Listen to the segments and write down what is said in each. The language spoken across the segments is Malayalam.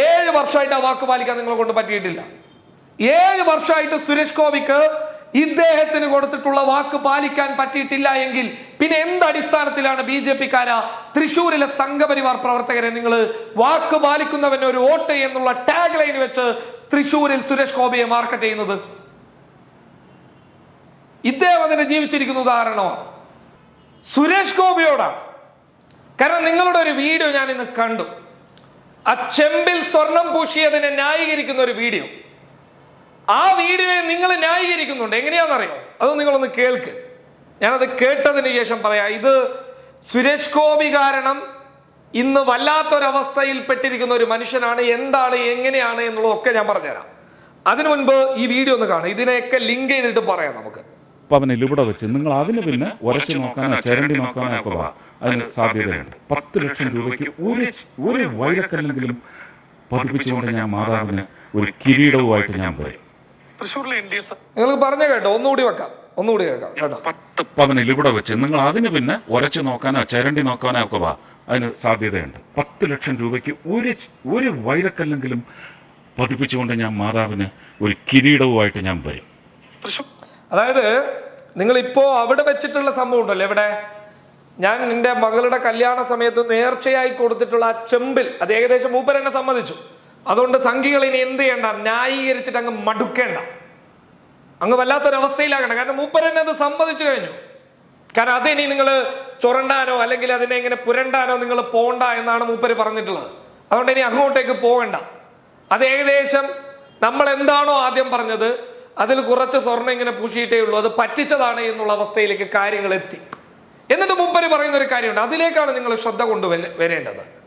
ഏഴ് വർഷമായിട്ട് ആ വാക്ക് പാലിക്കാൻ നിങ്ങളെ കൊണ്ട് പറ്റിയിട്ടില്ല. ഏഴ് വർഷമായിട്ട് സുരേഷ് ഗോപിക്ക് ഇദ്ദേഹത്തിന് കൊടുത്തിട്ടുള്ള വാക്ക് പാലിക്കാൻ പറ്റിയിട്ടില്ല എങ്കിൽ പിന്നെ എന്ത് അടിസ്ഥാനത്തിലാണ് ബി ജെ പിക്കാര തൃശ്ശൂരിലെ സംഘപരിവാർ പ്രവർത്തകരെ നിങ്ങൾ വാക്ക് പാലിക്കുന്നവന് ഒരു വോട്ട് എന്നുള്ള ടാഗ് ലൈൻ വെച്ച് തൃശ്ശൂരിൽ സുരേഷ് ഗോപിയെ മാർക്കറ്റ് ചെയ്യുന്നത്? ഇദ്ദേഹം അതിനെ ജീവിച്ചിരിക്കുന്ന ഉദാഹരണമാണ്. സുരേഷ് ഗോപിയോടാണ്. കാരണം നിങ്ങളുടെ ഒരു വീഡിയോ ഞാൻ ഇന്ന് കണ്ടു. ആ ചെമ്പിൽ സ്വർണം പൂശിയതിനെ ന്യായീകരിക്കുന്ന ഒരു വീഡിയോ. ആ വീഡിയോയെ നിങ്ങൾ ന്യായീകരിക്കുന്നുണ്ട്. എങ്ങനെയാണെന്നറിയോ? അത് നിങ്ങളൊന്ന് കേൾക്ക്. ഞാനത് കേട്ടതിന് ശേഷം പറയാം. ഇത് സുരേഷ് ഗോപി കാരണം ഇന്ന് വല്ലാത്തൊരവസ്ഥയിൽ പെട്ടിരിക്കുന്ന ഒരു മനുഷ്യനാണ്. എന്താണ് എങ്ങനെയാണ് എന്നുള്ളതൊക്കെ ഞാൻ പറഞ്ഞുതരാം. അതിനു മുൻപ് ഈ വീഡിയോ ഒന്ന് കാണാം ഇതിനെയൊക്കെ ലിങ്ക് ചെയ്തിട്ട് പറയാം നമുക്ക്. പവനിൽ ഇവിടെ വെച്ച് നിങ്ങൾ അതിന് പിന്നെ ഉരച്ചു നോക്കാനോ ചരണ്ടി നോക്കാനോ ഒക്കെ വാ അതിന് സാധ്യതയുണ്ട്. പത്ത് ലക്ഷം രൂപയ്ക്ക് ഒരു ഒരു വൈരക്കല്ലെങ്കിലും പതിപ്പിച്ചുകൊണ്ട് ഞാൻ മാതാവിന് ഒരു കിരീടവുമായിട്ട് ഞാൻ പറയും നിങ്ങൾ പറഞ്ഞു കേട്ടോ ഒന്നുകൂടി വെക്കാം ഒന്നുകൂടി കേൾക്കാം കേട്ടോ. പത്ത് പവനിൽ ഇവിടെ വെച്ച് നിങ്ങൾ അതിന് പിന്നെ ഉരച്ചു നോക്കാനോ ചരണ്ടി നോക്കാനോ ഒക്കെ വാ അതിന് സാധ്യതയുണ്ട്. പത്ത് ലക്ഷം രൂപയ്ക്ക് ഒരു ഒരു വൈരക്കല്ലെങ്കിലും പതിപ്പിച്ചുകൊണ്ട് ഞാൻ മാതാവിന് ഒരു കിരീടവുമായിട്ട് ഞാൻ വരും. അതായത് നിങ്ങൾ ഇപ്പോ അവിടെ വെച്ചിട്ടുള്ള സംഭവം ഉണ്ടല്ലോ എവിടെ? ഞാൻ നിന്റെ മകളുടെ കല്യാണ സമയത്ത് നേർച്ചയായി കൊടുത്തിട്ടുള്ള ആ ചെമ്പിൽ അത് ഏകദേശം മൂപ്പർ എന്നെ സമ്മതിച്ചു. അതുകൊണ്ട് സംഘികൾ ഇനി എന്ത് ചെയ്യണ്ട ന്യായീകരിച്ചിട്ട് അങ്ങ് മടുക്കേണ്ട. അങ്ങ് വല്ലാത്തൊരവസ്ഥയിലാകണ്ട. കാരണം മൂപ്പർ എന്നെ അത് സമ്മതിച്ചു കഴിഞ്ഞു. കാരണം അതിനി നിങ്ങൾ ചുരണ്ടാനോ അല്ലെങ്കിൽ അതിനെ ഇങ്ങനെ പുരണ്ടാനോ നിങ്ങൾ പോണ്ട എന്നാണ് മൂപ്പര് പറഞ്ഞിട്ടുള്ളത്. അതുകൊണ്ട് ഇനി അങ്ങോട്ടേക്ക് പോകണ്ട. അത് ഏകദേശം നമ്മൾ എന്താണോ ആദ്യം പറഞ്ഞത് അതിൽ കുറച്ച് സ്വർണം ഇങ്ങനെ പൂശിയിട്ടേ ഉള്ളൂ. അത് പറ്റിച്ചതാണ് എന്നുള്ള അവസ്ഥയിലേക്ക് കാര്യങ്ങൾ എത്തി. എന്നിട്ട് മുപ്പര് പറയുന്ന ഒരു കാര്യമുണ്ട്. അതിലേക്കാണ് നിങ്ങൾ ശ്രദ്ധ കൊണ്ടു വരേണ്ടത്.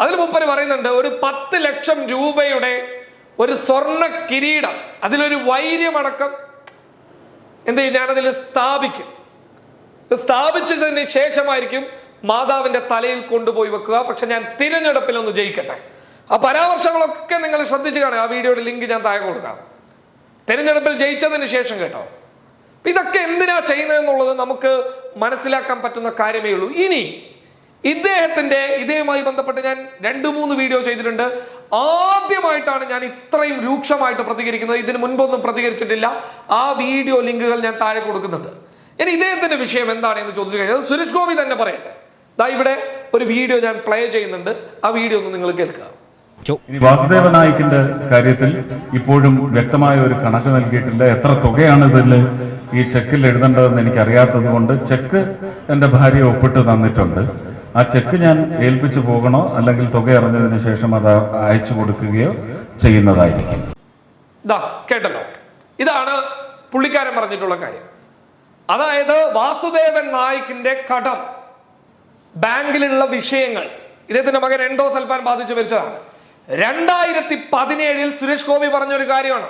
അതിൽ മുപ്പര് പറയുന്നുണ്ട് ഒരു പത്ത് ലക്ഷം രൂപയുടെ ഒരു സ്വർണ കിരീടം അതിലൊരു വൈര്യമടക്കം എന്ത് ചെയ്യും? ഞാനതിൽ സ്ഥാപിക്കും. സ്ഥാപിച്ചതിന് ശേഷമായിരിക്കും മാതാവിന്റെ തലയിൽ കൊണ്ടുപോയി വെക്കുക. പക്ഷെ ഞാൻ തിരഞ്ഞെടുപ്പിൽ ഒന്ന് ജയിക്കട്ടെ. ആ പരാമർശങ്ങളൊക്കെ നിങ്ങൾ ശ്രദ്ധിച്ചു കാണുക. ആ വീഡിയോയുടെ ലിങ്ക് ഞാൻ താഴെ കൊടുക്കാം. തിരഞ്ഞെടുപ്പിൽ ജയിച്ചതിന് ശേഷം കേട്ടോ. ഇതൊക്കെ എന്തിനാ ചെയ്യുന്നതെന്നുള്ളത് നമുക്ക് മനസ്സിലാക്കാൻ പറ്റുന്ന കാര്യമേ ഉള്ളൂ. ഇനി ഇദ്ദേഹത്തിന്റെ ഇതേയുമായി ബന്ധപ്പെട്ട് ഞാൻ രണ്ട് മൂന്ന് വീഡിയോ ചെയ്തിട്ടുണ്ട്. ആദ്യമായിട്ടാണ് ഞാൻ ഇത്രയും രൂക്ഷമായിട്ട് പ്രതികരിക്കുന്നത്. ഇതിന് മുൻപൊന്നും പ്രതികരിച്ചിട്ടില്ല. ആ വീഡിയോ ലിങ്കുകൾ ഞാൻ താഴെ കൊടുക്കുന്നുണ്ട്. ഇനി ഇദ്ദേഹത്തിന്റെ വിഷയം എന്താണ് എന്ന് ചോദിച്ചു കഴിഞ്ഞാൽ സുരേഷ് ഗോപി തന്നെ പറയട്ടെ. ദാ ഇവിടെ ഒരു വീഡിയോ ഞാൻ പ്ലേ ചെയ്യുന്നുണ്ട്. ആ വീഡിയോ ഒന്ന് നിങ്ങൾ കേൾക്കുക. വാസുദേവ നായിക്കിന്റെ കാര്യത്തിൽ ഇപ്പോഴും വ്യക്തമായ ഒരു കണക്ക് നൽകിയിട്ടില്ല. എത്ര തുകയാണ് ഇതിൽ ഈ ചെക്കിൽ എഴുതേണ്ടതെന്ന് എനിക്ക് അറിയാത്തത് കൊണ്ട് ചെക്ക് എന്റെ ഭാര്യ ഒപ്പിട്ട് തന്നിട്ടുണ്ട്. ആ ചെക്ക് ഞാൻ ഏൽപ്പിച്ചു പോകണോ അല്ലെങ്കിൽ തുക അറിഞ്ഞതിന് ശേഷം അത് അയച്ചു കൊടുക്കുകയോ ചെയ്യുന്നതായിരിക്കും. കേട്ടല്ലോ. ഇതാണ് പുള്ളിക്കാരൻ പറഞ്ഞിട്ടുള്ള കാര്യം. അതായത് വാസുദേവൻ നായിക്കിന്റെ കടം ബാങ്കിലുള്ള വിഷയങ്ങൾ. ഇദ്ദേഹത്തിന്റെ മകൻ എൻഡോ സൽഫാൻ ബാധിച്ചു മരിച്ചതാണ്. രണ്ടായിരത്തി പതിനേഴിൽ സുരേഷ് ഗോപി പറഞ്ഞൊരു കാര്യമാണ്.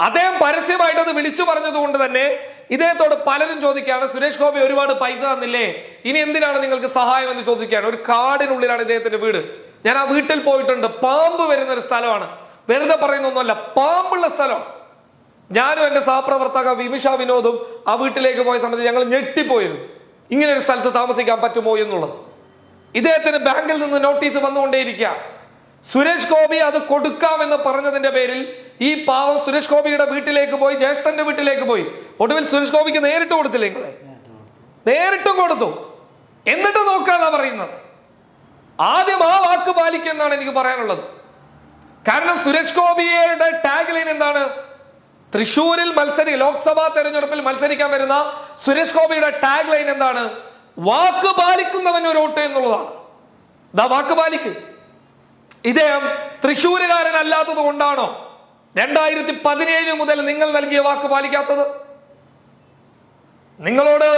അദ്ദേഹം പരസ്യമായിട്ട് വിളിച്ചു പറഞ്ഞത് കൊണ്ട് തന്നെ ഇദ്ദേഹത്തോട് പലരും ചോദിക്കുകയാണ് സുരേഷ് ഗോപി ഒരുപാട് പൈസ തന്നില്ലേ? ഇനി എന്തിനാണ് നിങ്ങൾക്ക് സഹായം? എന്ന് ചോദിക്കുകയാണ്. ഒരു കാടിനുള്ളിലാണ് ഇദ്ദേഹത്തിന്റെ വീട്. ഞാൻ ആ വീട്ടിൽ പോയിട്ടുണ്ട്. പാമ്പ് വരുന്ന ഒരു സ്ഥലമാണ്. വെറുതെ പറയുന്നൊന്നുമല്ല പാമ്പുള്ള സ്ഥലം. ഞാനും എന്റെ സഹപ്രവർത്തക വിമിഷ വിനോദും ആ വീട്ടിലേക്ക് പോയ സമയത്ത് ഞങ്ങൾ ഞെട്ടിപ്പോയിരുന്നു. ഇങ്ങനെ ഒരു സ്ഥലത്ത് താമസിക്കാൻ പറ്റുമോ എന്നുള്ളത്. ഇദ്ദേഹത്തിന് ബാങ്കിൽ നിന്ന് നോട്ടീസ് വന്നുകൊണ്ടേയിരിക്കുക സുരേഷ് ഗോപി അത് കൊടുക്കാമെന്ന് പറഞ്ഞതിന്റെ പേരിൽ ഈ പാവം സുരേഷ് ഗോപിയുടെ വീട്ടിലേക്ക് പോയി ജ്യേഷ്ഠന്റെ വീട്ടിലേക്ക് പോയി. ഒടുവിൽ സുരേഷ് ഗോപിക്ക് നേരിട്ട് കൊടുത്തില്ലേ? നിങ്ങളെ നേരിട്ടും കൊടുത്തു. എന്നിട്ട് നോക്കാന്നാ പറയുന്നത്. ആദ്യം ആ വാക്ക് പാലിക്കെന്നാണ് എനിക്ക് പറയാനുള്ളത്. കാരണം സുരേഷ് ഗോപിയുടെ ടാഗ് ലൈൻ എന്താണ്? തൃശൂരിൽ മത്സരി ലോക്സഭാ തെരഞ്ഞെടുപ്പിൽ മത്സരിക്കാൻ വരുന്ന സുരേഷ് ഗോപിയുടെ ടാഗ് ലൈൻ എന്താണ്? വാക്ക് പാലിക്കുന്നവൻ ഒരു വോട്ട് എന്നുള്ളതാണ്. ദാ വാക്ക് പാലിക്ക്. ഇദ്ദേഹം തൃശ്ശൂരുകാരനല്ലാത്തത് കൊണ്ടാണോ? രണ്ടായിരത്തി പതിനേഴ് മുതൽ നിങ്ങൾ നൽകിയ വാക്ക് പാലിക്കാത്തത്? നിങ്ങളോട്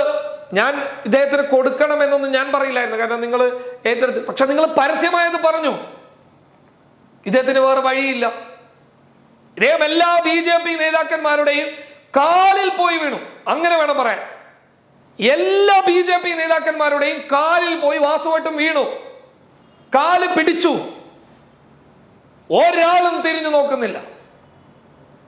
ഞാൻ ഇദ്ദേഹത്തിന് കൊടുക്കണമെന്നൊന്നും ഞാൻ പറയില്ലായിരുന്നു. കാരണം നിങ്ങൾ ഏറ്റെടുത്ത് പക്ഷെ നിങ്ങൾ പരസ്യമായത് പറഞ്ഞു. ഇദ്ദേഹത്തിന് വേറെ വഴിയില്ല. ഇദ്ദേഹം എല്ലാ ബി ജെ പി നേതാക്കന്മാരുടെയും കാലിൽ പോയി വീണു. അങ്ങനെ വേണം പറയാൻ. എല്ലാ ബി ജെ പി നേതാക്കന്മാരുടെയും കാലിൽ പോയി വാസുവായിട്ടും വീണു. കാൽ പിടിച്ചു. ഒരാളും തിരിഞ്ഞു നോക്കുന്നില്ല.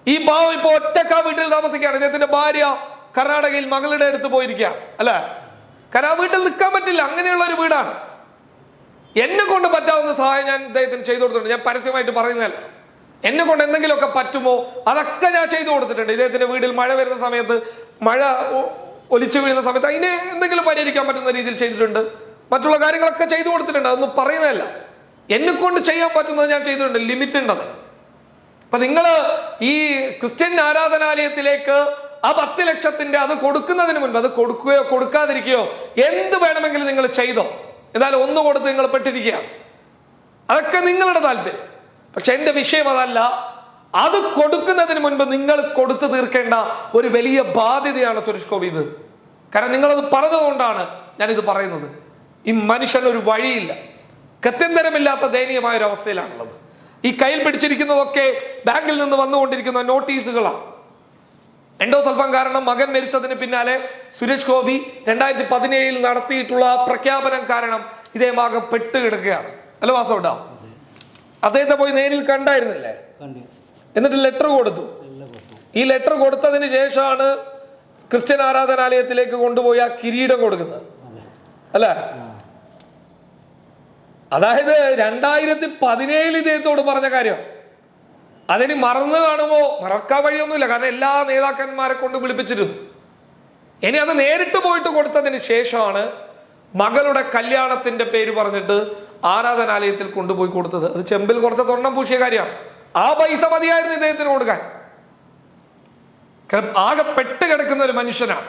ഈ ഭാവ ഇപ്പൊ ഒറ്റക്ക വീട്ടിൽ താമസിക്കുകയാണ്. ഇദ്ദേഹത്തിന്റെ ഭാര്യ കർണാടകയിൽ മകളുടെ അടുത്ത് പോയിരിക്കുകയാണ് അല്ലെ? കാരണം ആ വീട്ടിൽ നിൽക്കാൻ പറ്റില്ല. അങ്ങനെയുള്ള ഒരു വീടാണ്. എന്നെ കൊണ്ട് പറ്റാവുന്ന സഹായം ഞാൻ ഇദ്ദേഹത്തിന് ചെയ്തു കൊടുത്തിട്ടുണ്ട്. ഞാൻ പരസ്യമായിട്ട് പറയുന്നതല്ല. എന്നെ കൊണ്ട് എന്തെങ്കിലുമൊക്കെ പറ്റുമോ? അതൊക്കെ ഞാൻ ചെയ്തു കൊടുത്തിട്ടുണ്ട്. ഇദ്ദേഹത്തിന്റെ വീട്ടിൽ മഴ വരുന്ന സമയത്ത് മഴ ഒലിച്ചു വീഴുന്ന സമയത്ത് അതിനെ എന്തെങ്കിലും പരിഹരിക്കാൻ പറ്റുന്ന രീതിയിൽ ചെയ്തിട്ടുണ്ട്. മറ്റുള്ള കാര്യങ്ങളൊക്കെ ചെയ്തു കൊടുത്തിട്ടുണ്ട്. അതൊന്നും പറയുന്നതല്ല. എന്നെ കൊണ്ട് ചെയ്യാൻ പറ്റുന്നത് ഞാൻ ചെയ്തിട്ടുണ്ട്. ലിമിറ്റ് ഉണ്ട് അതിന് അപ്പൊ നിങ്ങൾ ഈ ക്രിസ്ത്യൻ ആരാധനാലയത്തിലേക്ക് ആ പത്ത് ലക്ഷത്തിന്റെ അത് കൊടുക്കുന്നതിന് മുൻപ് അത് കൊടുക്കുകയോ കൊടുക്കാതിരിക്കുകയോ എന്ത് വേണമെങ്കിലും നിങ്ങൾ ചെയ്തോ. എന്നാലും ഒന്ന് കൊടുത്ത് നിങ്ങൾ പെട്ടിരിക്കുകയാണ്. അതൊക്കെ നിങ്ങളുടെ താല്പര്യം. പക്ഷെ എന്റെ വിഷയം അതല്ല. അത് കൊടുക്കുന്നതിന് മുൻപ് നിങ്ങൾ കൊടുത്തു തീർക്കേണ്ട ഒരു വലിയ ബാധ്യതയാണ് സുരേഷ് ഗോപി ഇത്. കാരണം നിങ്ങളത് പറഞ്ഞതുകൊണ്ടാണ് ഞാനിത് പറയുന്നത്. ഈ മനുഷ്യന് ഒരു വഴിയില്ല. ഗത്യന്തരമില്ലാത്ത ദയനീയമായ ഒരു അവസ്ഥയിലാണുള്ളത് ഈ കയ്യിൽ പിടിച്ചിരിക്കുന്നതൊക്കെ ബാങ്കിൽ നിന്ന് വന്നുകൊണ്ടിരിക്കുന്ന നോട്ടീസുകളാണ്. എൻഡോസൾഫാൻ കാരണം മകൻ മരിച്ചതിന് പിന്നാലെ സുരേഷ് ഗോപി രണ്ടായിരത്തി പതിനേഴിൽ നടത്തിയിട്ടുള്ള പ്രഖ്യാപനം കാരണം ഇതേമാകെ പെട്ടുകിടക്കുകയാണ്. അല്ല വാസോട്ടാ അദ്ദേഹത്തെ പോയി നേരിൽ കണ്ടായിരുന്നില്ലേ? കണ്ടു. എന്നിട്ട് ലെറ്റർ കൊടുത്തു. ഈ ലെറ്റർ കൊടുത്തതിന് ശേഷമാണ് ക്രിസ്ത്യൻ ആരാധനാലയത്തിലേക്ക് കൊണ്ടുപോയി ആ കിരീടം കൊടുക്കുന്നത്. അല്ലേ? അതായത് രണ്ടായിരത്തി പതിനേഴിൽ ഇദ്ദേഹത്തോട് പറഞ്ഞ കാര്യം. അതിന് മറന്നു കാണുമോ? മറക്കാൻ വഴിയൊന്നുമില്ല. കാരണം എല്ലാ നേതാക്കന്മാരെ കൊണ്ട് വിളിപ്പിച്ചിരുന്നു. ഇനി അത് നേരിട്ട് പോയിട്ട് കൊടുത്തതിന് ശേഷമാണ് മകളുടെ കല്യാണത്തിന്റെ പേര് പറഞ്ഞിട്ട് ആരാധനാലയത്തിൽ കൊണ്ടുപോയി കൊടുത്തത്. അത് ചെമ്പിൽ കുറച്ച് സ്വർണം പൂശിയ കാര്യമാണ്. ആ പൈസ മതിയായിരുന്നു ഇദ്ദേഹത്തിന് കൊടുക്കാൻ. ആകെ പെട്ട് കിടക്കുന്ന ഒരു മനുഷ്യനാണ്.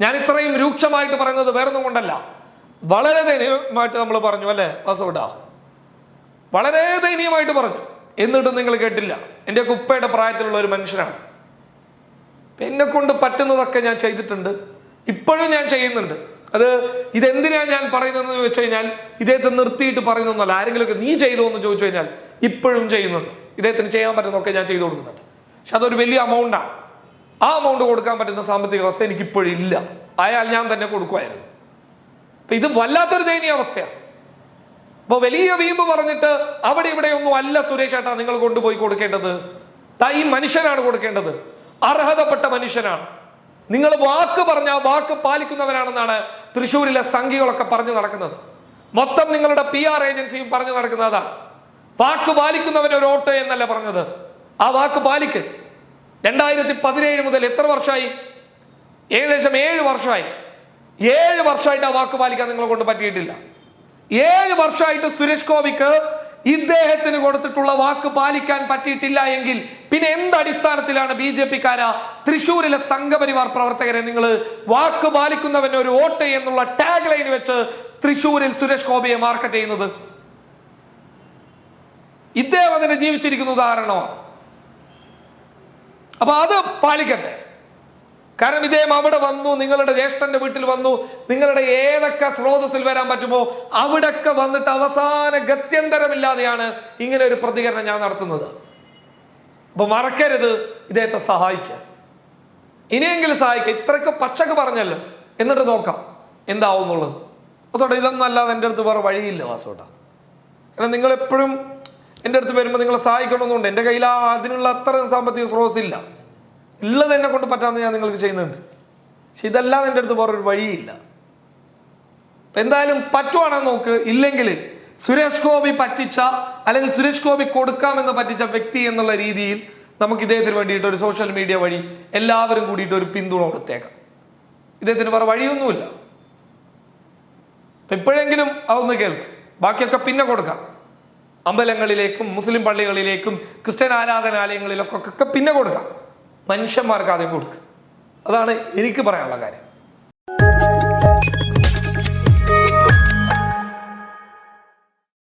ഞാൻ ഇത്രയും രൂക്ഷമായിട്ട് പറയുന്നത് വേറൊന്നും കൊണ്ടല്ല. വളരെ ദയനീയമായിട്ട് നമ്മൾ പറഞ്ഞു അല്ലേ? വാസവിട വളരെ ദയനീയമായിട്ട് പറഞ്ഞു. എന്നിട്ടും നിങ്ങൾ കേട്ടില്ല. എന്റെ കുപ്പയുടെ പ്രായത്തിലുള്ള ഒരു മനുഷ്യനാണ്. എന്നെ കൊണ്ട് പറ്റുന്നതൊക്കെ ഞാൻ ചെയ്തിട്ടുണ്ട്. ഇപ്പോഴും ഞാൻ ചെയ്യുന്നുണ്ട്. അത് ഇതെന്തിനാണ് ഞാൻ പറയുന്നതെന്ന് ചോദിച്ചു കഴിഞ്ഞാൽ ഇദ്ദേഹത്തെ നിർത്തിയിട്ട് പറയുന്നൊന്നുമല്ല. ആരെങ്കിലുമൊക്കെ നീ ചെയ്തോ എന്ന് ചോദിച്ചു കഴിഞ്ഞാൽ ഇപ്പോഴും ചെയ്യുന്നുണ്ട്. ഇദ്ദേഹത്തിന് ചെയ്യാൻ പറ്റുന്നതൊക്കെ ഞാൻ ചെയ്തു കൊടുക്കുന്നുണ്ട്. പക്ഷെ അതൊരു വലിയ എമൗണ്ടാണ് ആ എമൗണ്ട് കൊടുക്കാൻ പറ്റുന്ന സാമ്പത്തിക അവസ്ഥ എനിക്ക് ഇപ്പോഴും ഇല്ല. അയാൾ ഞാൻ തന്നെ കൊടുക്കുമായിരുന്നു. അപ്പൊ ഇത് വല്ലാത്തൊരു ദയനീയ അവസ്ഥയാണ്. അപ്പൊ വലിയ വീമ്പ് പറഞ്ഞിട്ട് അവിടെ ഇവിടെ ഒന്നും അല്ല സുരേഷ് ഏട്ടാ നിങ്ങൾ കൊണ്ടുപോയി കൊടുക്കേണ്ടത്. ഈ മനുഷ്യനാണ് കൊടുക്കേണ്ടത്. അർഹതപ്പെട്ട മനുഷ്യനാണ്. നിങ്ങൾ വാക്ക് പറഞ്ഞ വാക്ക് പാലിക്കുന്നവരാണെന്നാണ് തൃശ്ശൂരിലെ സംഘികളൊക്കെ പറഞ്ഞു നടക്കുന്നത്. മൊത്തം നിങ്ങളുടെ പി ആർ ഏജൻസിയും പറഞ്ഞു നടക്കുന്നതാണ് വാക്ക് പാലിക്കുന്നവൻ ഒരു ഓട്ടോ എന്നല്ല പറഞ്ഞത്. ആ വാക്ക് പാലിക്ക്. രണ്ടായിരത്തി പതിനേഴ് മുതൽ എത്ര വർഷമായി? ഏകദേശം ഏഴ് വർഷമായി. ഏഴ് വർഷമായിട്ട് ആ വാക്ക് പാലിക്കാൻ നിങ്ങളെ കൊണ്ട് പറ്റിയിട്ടില്ല. ഏഴ് വർഷമായിട്ട് സുരേഷ് ഗോപിക്ക് ഇദ്ദേഹത്തിന് കൊടുത്തിട്ടുള്ള വാക്ക് പാലിക്കാൻ പറ്റിയിട്ടില്ല എങ്കിൽ പിന്നെ എന്ത് അടിസ്ഥാനത്തിലാണ് ബി ജെ പിക്കാര തൃശ്ശൂരിലെ സംഘപരിവാർ പ്രവർത്തകരെ നിങ്ങൾ വാക്ക് പാലിക്കുന്നവന് ഒരു വോട്ട് എന്നുള്ള ടാഗ് ലൈൻ വെച്ച് തൃശൂരിൽ സുരേഷ് ഗോപിയെ മാർക്കറ്റ് ചെയ്യുന്നത്? ഇദ്ദേഹം അതിനെ ജീവിച്ചിരിക്കുന്ന ഉദാഹരണമാണ്. അപ്പൊ അത് പാലിക്കട്ടെ. കാരണം ഇദ്ദേഹം അവിടെ വന്നു നിങ്ങളുടെ ജ്യേഷ്ഠന്റെ വീട്ടിൽ വന്നു നിങ്ങളുടെ ഏതൊക്കെ സ്രോതസ്സിൽ വരാൻ പറ്റുമോ അവിടൊക്കെ വന്നിട്ട് അവസാന ഗത്യന്തരമില്ലാതെയാണ് ഇങ്ങനെ ഒരു പ്രതികരണം ഞാൻ നടത്തുന്നത്. അപ്പൊ മറക്കരുത് ഇദ്ദേഹത്തെ സഹായിക്കാൻ. ഇനിയെങ്കിലും സഹായിക്കാം. ഇത്രയൊക്കെ പച്ചക്ക് പറഞ്ഞല്ലോ. എന്നിട്ട് നോക്കാം എന്താവും എന്നുള്ളത് വാസോട്ട ഇതൊന്നും അല്ലാതെ എന്റെ അടുത്ത് വേറെ വഴിയില്ല വാസോട്ട. കാരണം നിങ്ങൾ എപ്പോഴും എന്റെ അടുത്ത് വരുമ്പോൾ നിങ്ങളെ സഹായിക്കണമെന്നുണ്ട്. എന്റെ കയ്യിൽ അതിനുള്ള അത്ര സാമ്പത്തിക സ്രോതസ് ഇല്ല ഉള്ളത് എന്നെ കൊണ്ട് പറ്റാമെന്ന് ഞാൻ നിങ്ങൾക്ക് ചെയ്യുന്നുണ്ട്. പക്ഷെ ഇതല്ലാതെ എന്റെ അടുത്ത് വേറൊരു വഴിയില്ല. എന്തായാലും പറ്റുവാണെന്ന് നോക്ക്. ഇല്ലെങ്കിൽ സുരേഷ് ഗോപി പറ്റിച്ച അല്ലെങ്കിൽ സുരേഷ് ഗോപി കൊടുക്കാമെന്ന് പറ്റിച്ച വ്യക്തി എന്നുള്ള രീതിയിൽ നമുക്ക് ഇദ്ദേഹത്തിന് വേണ്ടിയിട്ട് ഒരു സോഷ്യൽ മീഡിയ വഴി എല്ലാവരും കൂടിയിട്ട് ഒരു പിന്തുണ കൊടുത്തേക്കാം. ഇദ്ദേഹത്തിന് വേറെ വഴിയൊന്നുമില്ല. ഇപ്പോഴെങ്കിലും അതൊന്ന് കേൾക്ക്. ബാക്കിയൊക്കെ പിന്നെ കൊടുക്കാം. അമ്പലങ്ങളിലേക്കും മുസ്ലിം പള്ളികളിലേക്കും ക്രിസ്ത്യൻ ആരാധനാലയങ്ങളിലൊക്കെ പിന്നെ കൊടുക്കാം. മനുഷ്യന്മാർക്ക് ആദ്യം കൊടുക്കുക അതാണ് എനിക്ക് പറയാനുള്ള കാര്യം.